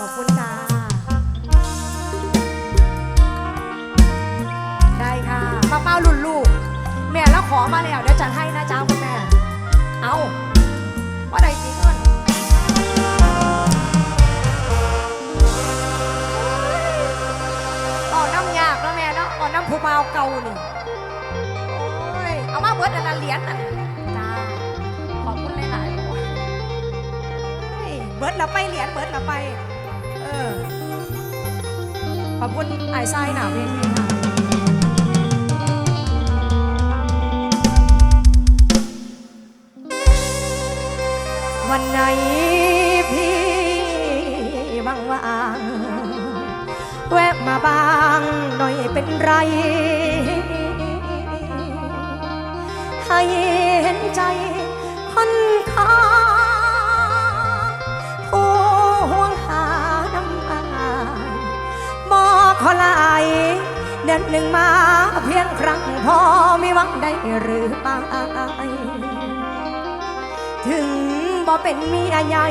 ขอบคุณจ้าได้ค่ะป้าเป้ารุ่นลูก แม่แล้วขอมาแล้วเดี๋ยวจัดให้นะจ้าคุณแม่ เอาว่าใดจริงเงินเอาน้ำยากแล้วแม่เนาะเอาน้ำผู้เมาเก่านี่โอ้ยเอามาเบิดอันละเหรียญน่ะจ้า ขอบคุณหลายๆโอ้ยเฮ้ยเบิดละไปเหรียญเบิดละไป ขอบคุณไอ้ไส้หนาเวทีค่ะวันไหนพี่ว่างว่างแวะมาบ้างหน่อยเป็นไร ให้เห็นใจคนข้า เดือนหนึ่งมาเพียงครั้งพอไม่หวังได้หรือเปถึงบ่เป็นเมียใหญ่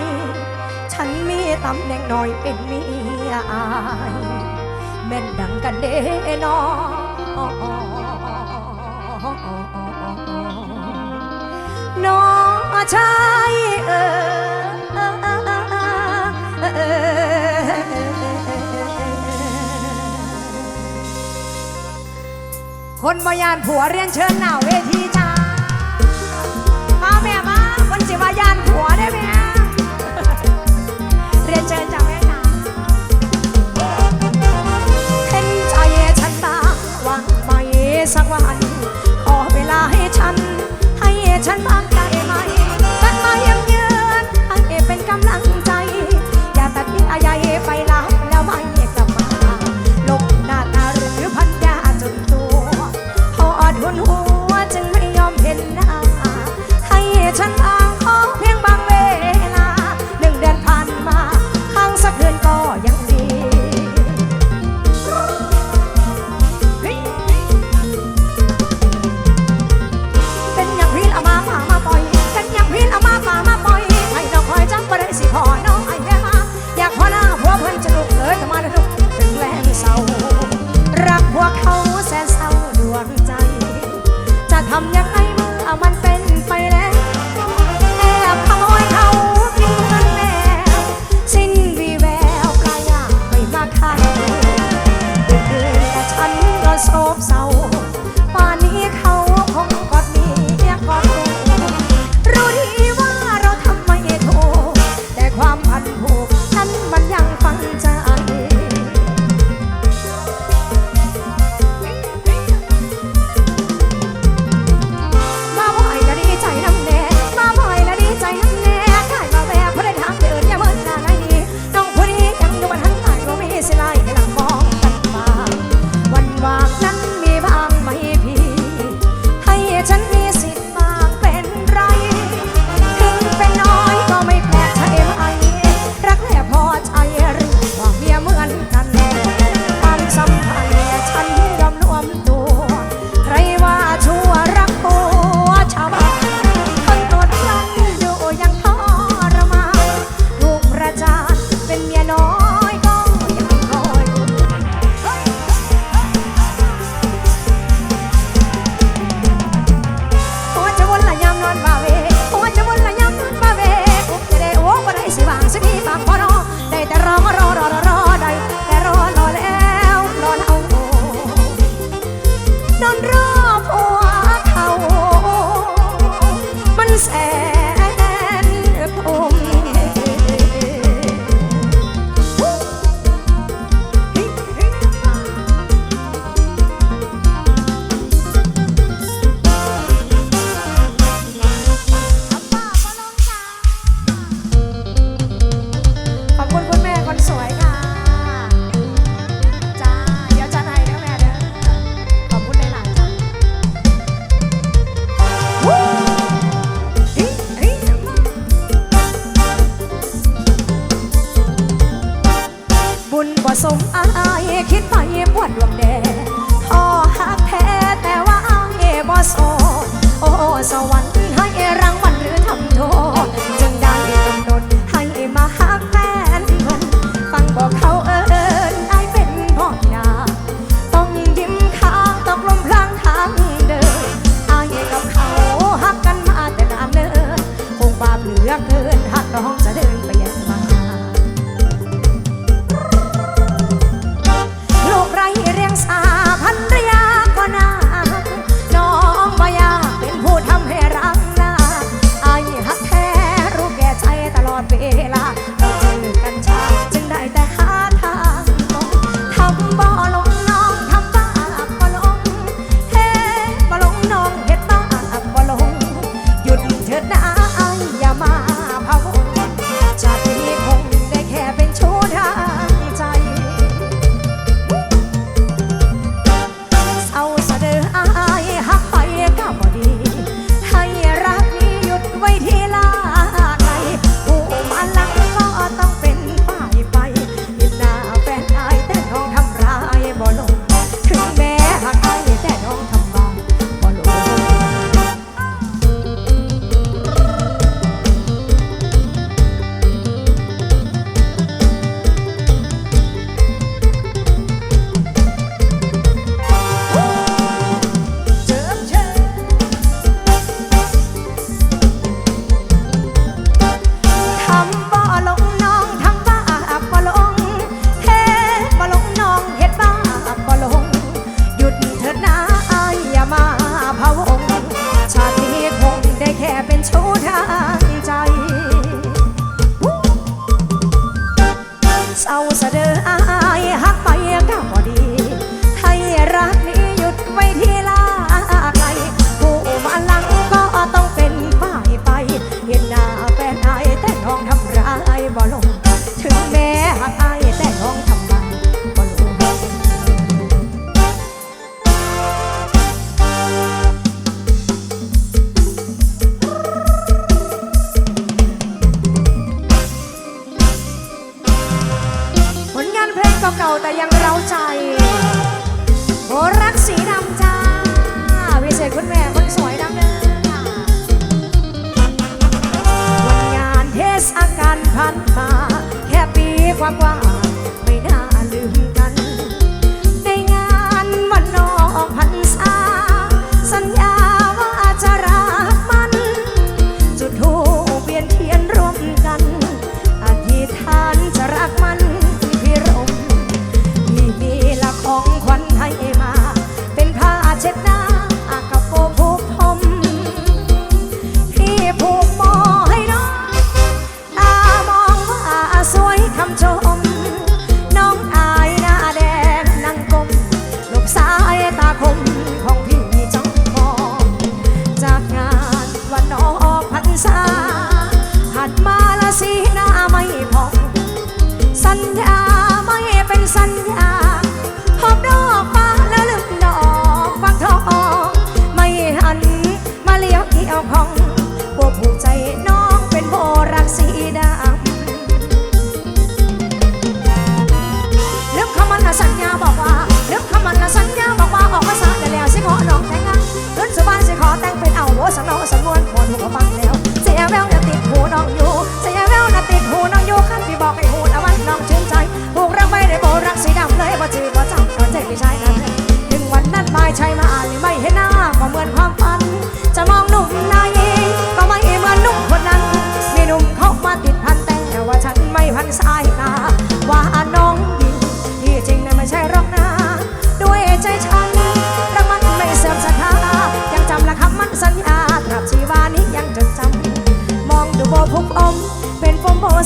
ฉันมีตำแหน่งน้อยเป็นเมียอายแม่นดังกันเด้นอน้องชายเออ คนมายานผัวเรียนเชิญหน้าเวที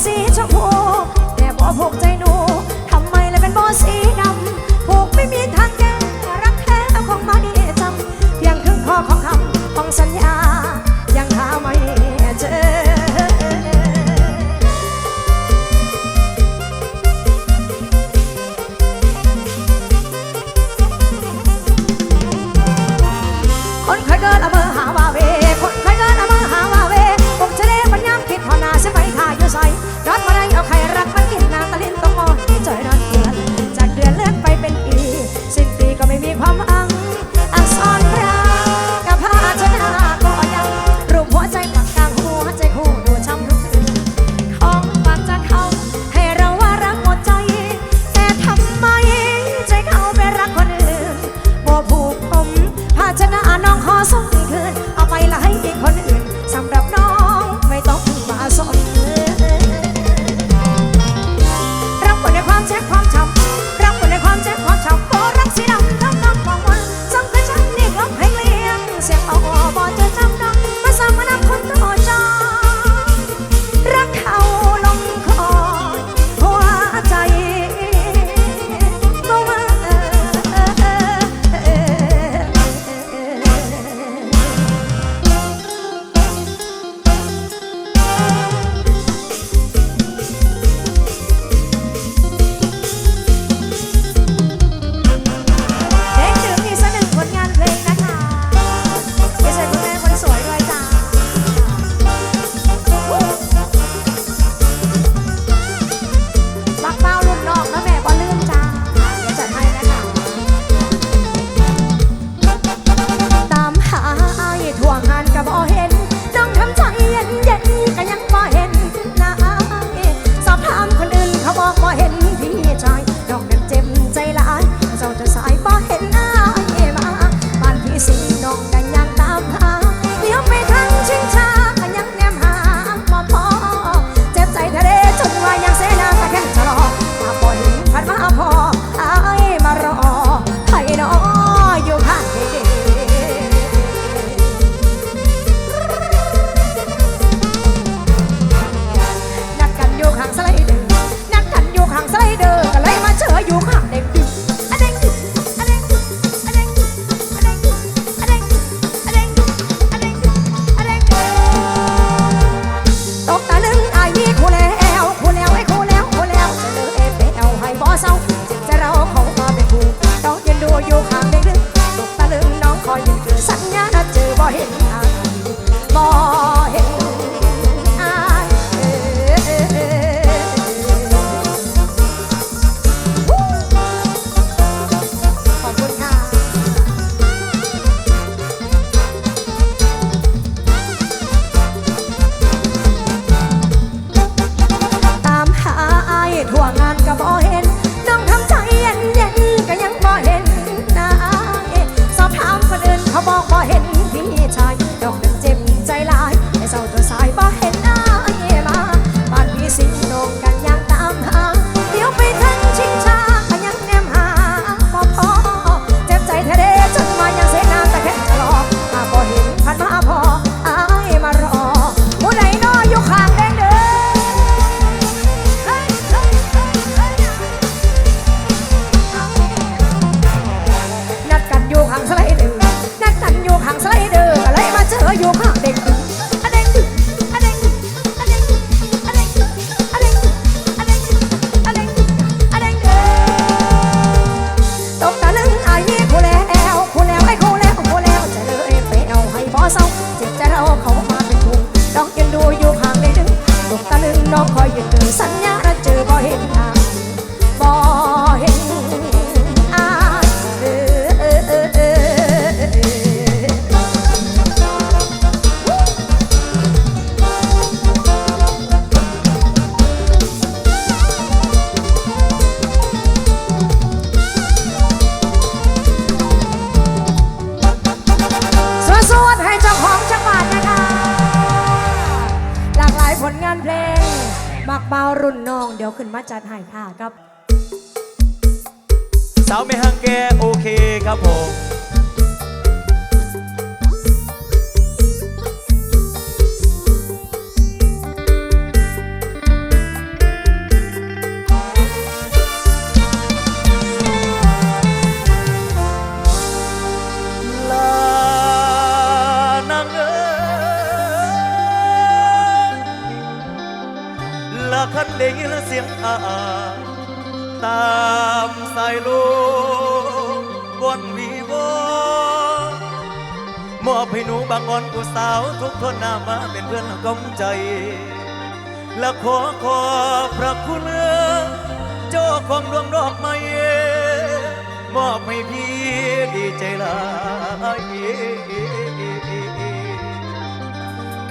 สีชมพูแต่พอพบใจ บารุ่นน้อง เดี๋ยวขึ้นมาจัดให้ค่ะครับ สาวไม่ห่างแกโอเคครับผม เสียงอาตามสายลมวนวีวอนมอบให้หนูบางอ่อนผู้สาวทุกคนหน้ามาเป็นเพื่อนกำใจ และขอขอพระคุณเลือเจ้าของดวงดอกไม้มอบให้พี่ดีใจลาย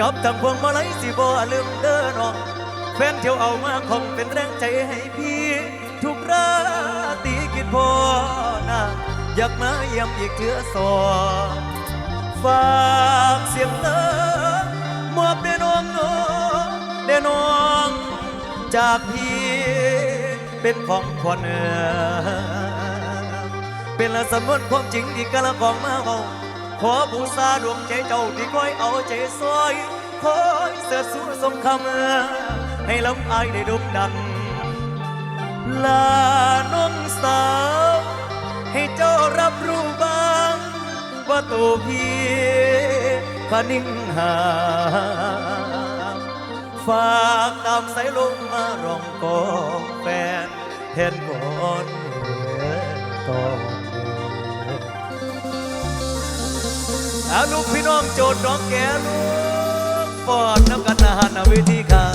กับทั้งพวงมาลัยสิบ่ลืมเดินน้อง แฟนเที่ยวเอามาคงเป็นแรงใจให้พี่ ทุกราตรีคิดพอนะอยากมาเยี่ยมอีกเทื่อสอฝากเสียงเลิกมอบเดน้องน้องเดน้องจากพี่ เป็นของขวัญเป็นละสำนวนความจริงที่กะละกองมาเมาขอบูชาดวงใจเจ้าที่คอยเอาใจซอยคอยเสือสู้สงคำเอ ให้ลำอายได้ดมดังลาน้องสาว ให้เจ้ารับรู้บ้าง ว่าตัวพี่ขานิ่งหา ฝากตามสายลมมารองกองแฟนเห็นก่อนตอนอ่ยอาลูกพี่น้องโจทย์น้องแกลูกปอดน้ำกันอาหารนาเวทีค่ะ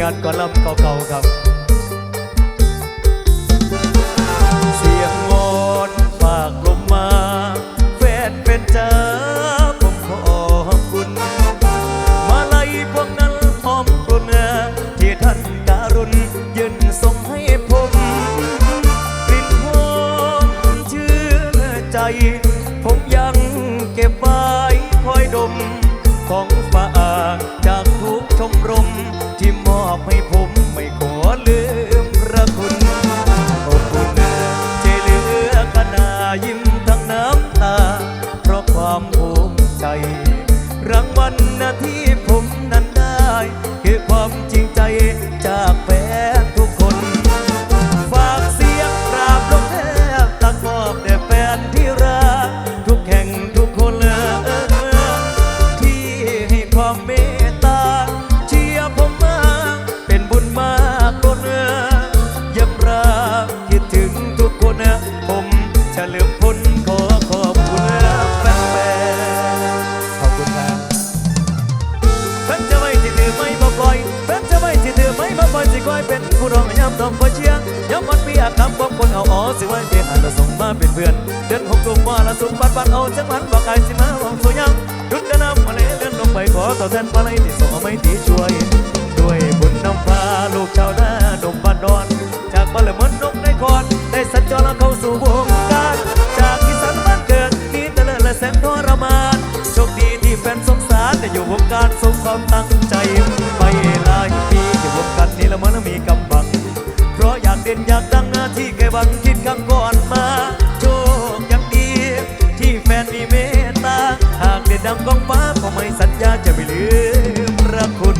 งานก่อนลำเก่าๆครับ เสียงงอนฝากลมมาแฟนเป็นเจ้า ปัดปัดเอาจังหวัดบอกไอ้สิมาหวังสวยยังหยุดกระนำมาเลยเลื่อนลงไปขอต่อแทนมาเลยที่ส่งเอาไม่ตีช่วย ด้วยบุญนำพาลูกชาวนาดมบ้านดอน จากบ้านเลือเหมือนนกในคอนได้สัญจรเข้าสู่วงการจากอีสานบ้านเกิดนี่ตะเลิศและแสนทรมานโชคดีที่แฟนสงสารได้อยู่วงการสมความตั้งใจไปหลายปีอยู่วงการนี้ละมันมีกำบังเพราะอยากเด่นอยากดังหน้าที่แกบังคิดครั้งก่อนมา ดังกองฟ้าก็ไม่สัญญาจะไม่ลืมพระคุณ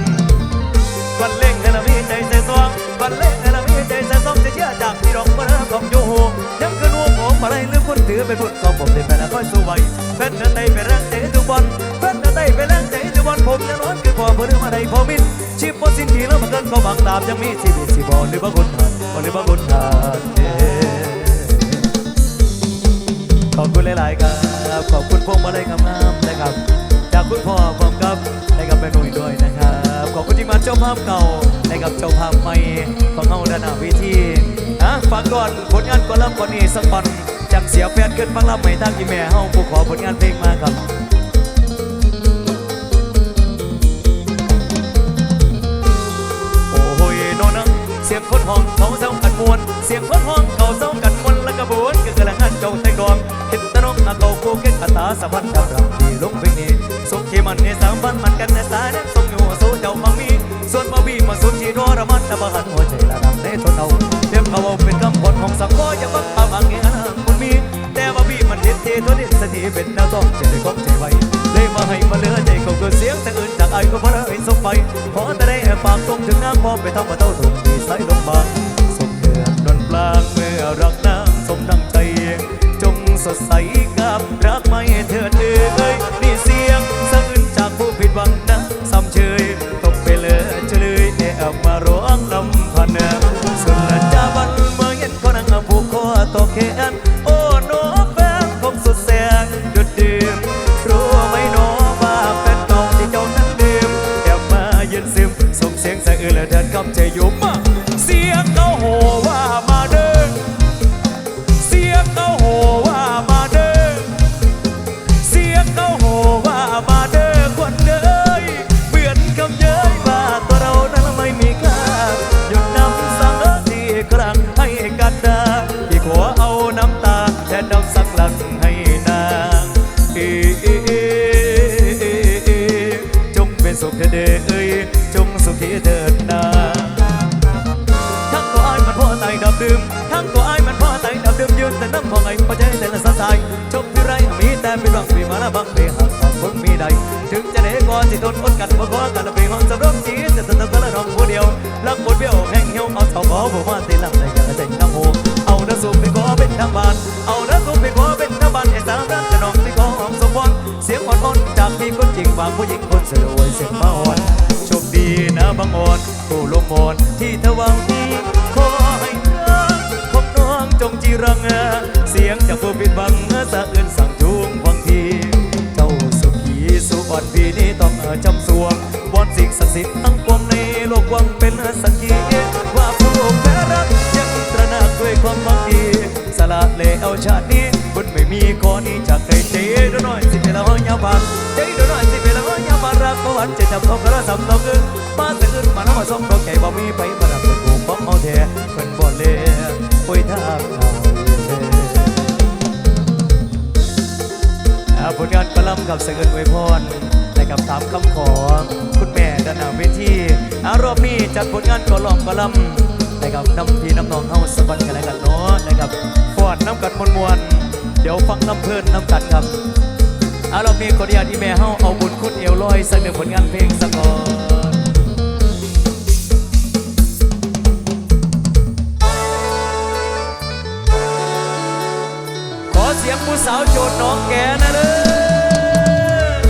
วันเล่งให้ละมีใจใส่ซองวันเล่งให้ละมีใจใส่ซองจะเชื่อจากพี่ดอกมะระของโยโฮย้ำคืนวงผมอะไรหรือคนถือเป็นบุญของผมได้แฟนละค่อยสู้ไว้แฟนนั้นได้ไปแรงใจทุกบอลแฟนนั้นได้ไปแรงใจทุกบอลผมแน่นอนคือพอเพื่อนมาได้พอมินชีพบนสิ้นทีแล้วมาเกินก็บังตามยังมีชีวิตสิบอลหรือบ่คนทานบอลหรือบ่คนทานเอ้ขอบคุณหลาย ๆ ครับ ขอบคุณพวงมาลัยงามๆนะครับ จากคุณพ่อผมครับนะครับแม่หนุ่ยด้วยนะครับ ขอบคุณที่มาเจ้าภาพเก่านะครับเจ้าภาพใหม่ของเฮาด้านหน้าเวิธีอะฝากก่อนผลงานก่อนลำก่อนนี้สักก่อนจังเสียแฟนขึ้นฟังลำใหม่ทางที่แม่เฮาผู้ขอผลงานเพลงมาครับโอ้โหยโนนะเสียงคนห้องเขาเศร้ากันมวน เสียงคนห้องเขาเศร้ากันมวนและกระบวนก็กำลัง นตะนกอาเกาโคเก็ตอัตราสะพันดำรำที่ลงเพลงนี้สุขีมันในสามพันมันกันในสายนั้นทรงอยู่สู้เจ้ามังมีส่วนมาบีมาสุดที่รอระมัดระวังหัวใจระดับในทนเอาเทียมเขาเอาเป็นคำพลของสังคมอย่าบังอาบังเงี้ยนะคนมีแต่ว่าบีมันเด็ดเทตัวเด็ดสถีเป็นแนวต้องใจได้ของใจไว้เลยมาให้มาเลือใจเขาเกิดเสียงแต่อื่นจากไอ้ก็เพราะได้สมไปขอแต่ได้แอบปากตรงถึงน้ำพอไปทำมาเต้าถุงดีใส่ลงมา สุขเถิดเอ่ยจงสุขีเถิดนาทั้งตัวอ้ายมันพ่อไตดับดื่มทั้งตัวอ้ายมันพ่อไตดับดื่มยืนแต่น้ำของไอ้พอใจแต่ละสะสายจบที่ไรมีแต่เป็นรังปีมาละบังไปหักต่างคนมีใดถึงจะได้ก่อนสิทนอดกันบ่ขอกันไปห้องสำรองจีแต่สนุกกันละน้องผู้เดียวรักปวดเบี้ยวแห้งเหี่ยวเอาเท่าขอผมาตีหลังในอย่าใจน้ำโหเอาน้ำสูบไปขอเป็นทางบ้านเอาน้ำสูบไปขอเป็นทางบ้านไอ้สามรักจะน้องไปขอหอมสมพรเสียงอ่อนๆจากพี่คนจริงบางผู้หญิงคน สวยเสียงมาอ่อนโชคดีนะบางอ่อนผู้ลมมอนที่เธอหวังดีขอให้รักของน้องจงจีรังเสียงจากผู้ผิดหวังสะอื่นสั่งจูงฟังทีเจ้าสุขีสุอ่อนพีนี้ต้องจำสวงวอนสิ่งศักดิ์สิทธิ์ทั้งปวงในโลกวังเป็นสักขีว่าผู้แพ้รักยังตระหนักด้วยความหวังดีสละเลเอาชาตินี้คุณไม่มีข้อนนี้จากใครใจเดูหน่อยสิเป็นละห้อยยาบานใจเดูหน่อานรักประวันจะจำต้องกระทำต้องเงินมาแต่เงินมาน้ำมาส่งเราแก่บ่มีไปมาดับเป็นผู้ป้องเอาแท้เป็นบ่เล่ป่วยทางเอาผลงานกลำกับเสกเอินอวยพรนะครับตามคำขอ คุณแม่ด้านหน้าเวทีอารอบนี้จัดผลงานกลองกลำนะครับน้ำพี่น้ำนองเฮาสบันกันแล้วกันเนาะนะครับฟอดน้ำกัดมวลมวลๆเดี๋ยวฟังน้ำเพลินน้ำกัดครับ เอาเรามีคนอยากที่แม่เฮาเอาบุญคุณเอวลอยสักหนึ่งผลงานเพลงสักก่อนขอเสียงผู้สาวโจดน้องแกนะเลย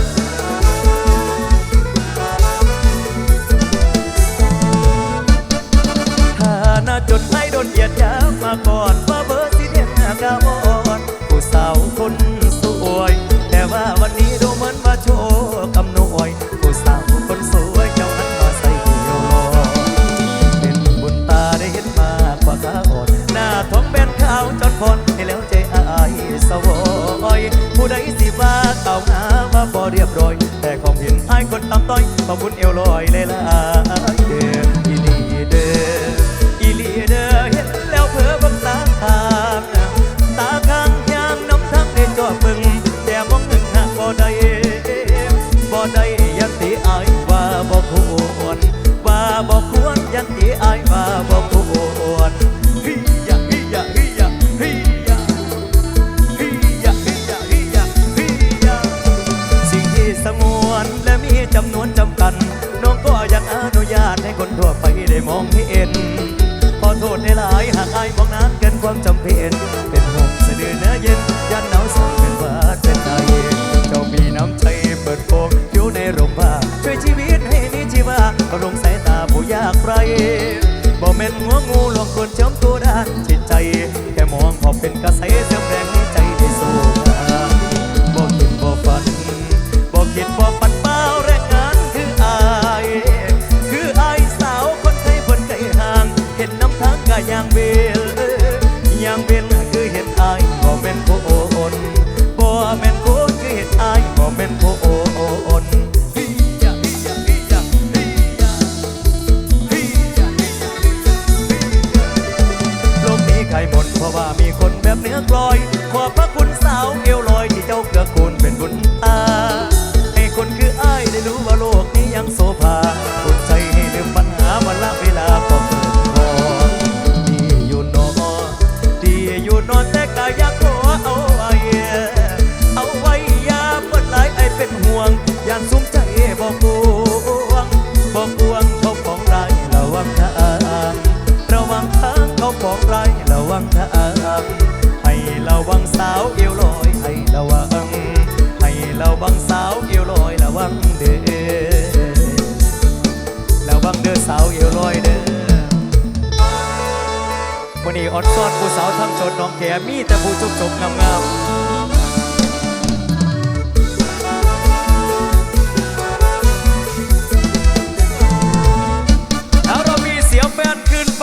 ถ้าน้าจดให้โดนเหยียดยามมาก่อนว่าเบอร์สีเดียนกาบอน บ่เรียบร้อย แต่ของเห็นไอ้คนตามต้อยขอบคุณเอวลอยเลยล่ะาตให้คนทั่วไปได้มองเห็น ขอโทษในหลายหากอายมองนานเกินความจำเป็น เป็นห่วงสะดือเนื้อเย็นยันหนาวสั่นเป็นหวาดเป็นไอเจ้ามีน้ำใจเปิดโปงอยู่ในโรงพยาบาลช่วยชีวิตให้มีชีวาบำรงสายตาผู้ยากไร้บ่แม่นหัวงูหลวงคนจมตัวด้านจิตใจ แค่มองพอเป็นกระแสเสริมแรง ah. อดซอนผู้สาวทั้งชนน้องแขมีแต่ผู้จุกจบงามๆ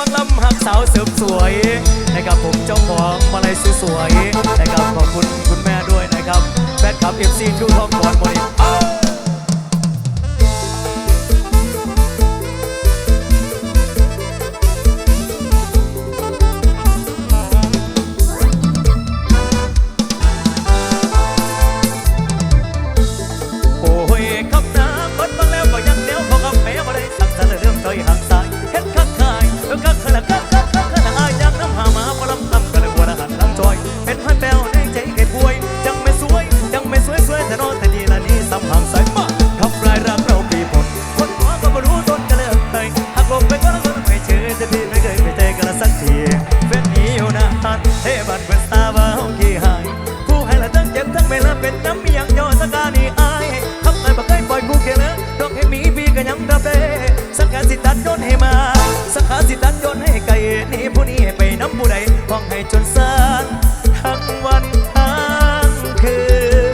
ังลำหักสาวเสริมสวยนะครับผมเจ้าของมาลัยสวยๆนะครับขอบคุณคุณแม่ด้วยนะครับแฟนคลับเอฟซีทุกท้องกอดหมด ให้จนสานทั้งวันทั้งคื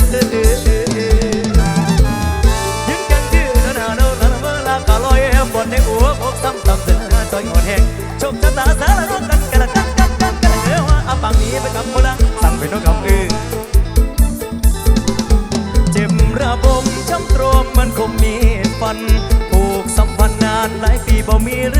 นยืนกันยืนนานๆนามื่อลากะลอยบนในอัวพกซ้ำซ้ำเสนอจอยหนแหงชมชะตาสารรักกันกันกันกันกันเออว่าอับปังนี้ไปกับคนละสั่งไปนกกับอือเจ็บระบมช้ำตรมมันคงมีฟันผูกสัมพันธ์นานหลายปีบ่มีเรื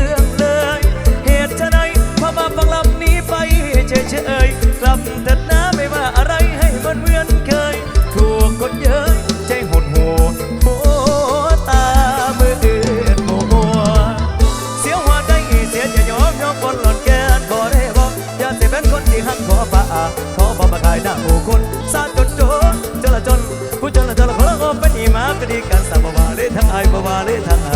่องาโอคนซาจนจนจนละจนผู้จนลจนละขละงอเป็นอีมากดีการสาบวาเลทางไอบวาเลทาง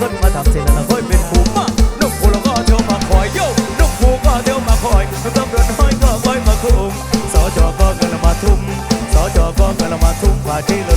คนมาทำเสร็แล้วเราค่อยเป็นผู้มานุ่มผู้เราก็เที่ยวมาคอยโยกนุ่มผู้ก็เที่ยวมาคอยตำรวจห้อยก็คอยมาคุมสจก็กำลังมาทุ่มสจก็กำลังมาทุ่มผ่าที่